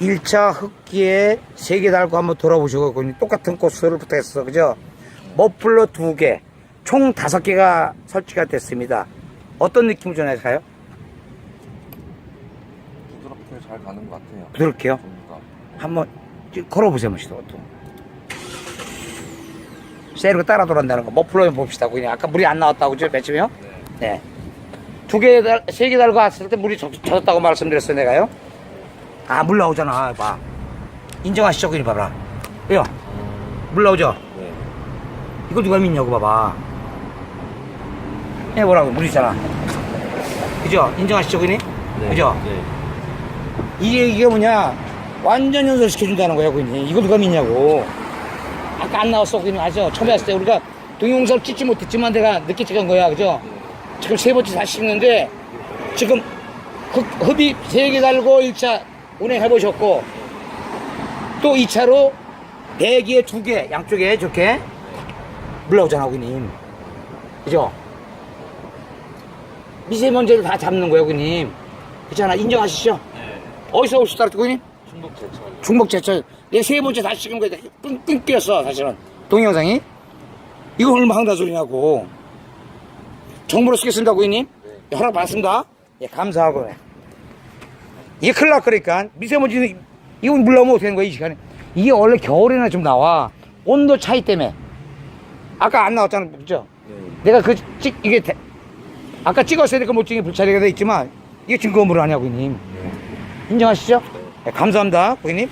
일 1차 흡기에 세개 달고 한번 돌아보시고 똑같은 코스를 부탁했어 그죠? 머플러 두 개, 총 다섯 개가 설치가 됐습니다. 어떤 느낌을 전할까요? 부드럽게 잘 가는 것 같아요. 부드럽게요? 한번 쭉 걸어보세요, 멋있다, 또. 세르가 따라 돌아온다는 거. 머플러 좀 봅시다, 고객님. 아까 물이 안 나왔다고, 그죠? 맨처음에요? 네. 네. 두 개, 달, 세개 달고 왔을 때 물이 젖- 젖었다고 말씀드렸어요, 내가요. 아, 물 나오잖아, 봐. 인정하시죠, 그니 봐라. 왜요? 물 나오죠? 네. 이걸 누가 믿냐고 봐봐. 해보라고, 물 있잖아. 그죠? 인정하시죠, 그니? 네. 그죠? 네. 이게, 이게 뭐냐. 완전 연설시켜준다는 거야, 그니. 이걸 누가 믿냐고. 아까 안 나왔어, 그니. 아죠? 처음에 왔을 때 우리가 동영상을 찍지 못했지만 내가 늦게 찍은 거야, 그죠? 지금 세 번째 다시 찍는데, 지금 흡, 흡입 세개 달고 1차 운행해 보셨고, 또 2차로 배기에 두 개, 양쪽에 좋게 물러오잖아, 고객님. 그죠? 미세먼지를 다 잡는 거예요, 고객님. 그렇잖아, 인정하시죠? 네. 어디서 오셨다, 고객님? 충북 제철. 중복 제철. 내가 세 번째 다시 찍은 거에 끈, 끊겼어, 사실은. 동영상이. 이거 얼마 한다 소리냐고. 정보로 쓰겠습니다, 고객님. 예, 허락 받습니다. 예, 감사하고. 이게 큰일 날 거니까. 미세먼지, 이건 물 나오면 어떻게 되는 거야, 이 시간에. 이게 원래 겨울에나 좀 나와. 온도 차이 때문에. 아까 안 나왔잖아, 그죠? 네. 내가 그 찍, 이게, 대- 아까 찍었어야 될까 못 찍은 게 불차례가 돼 있지만, 이게 증거물을 아니야, 고객님. 인정하시죠? 네, 감사합니다, 고객님.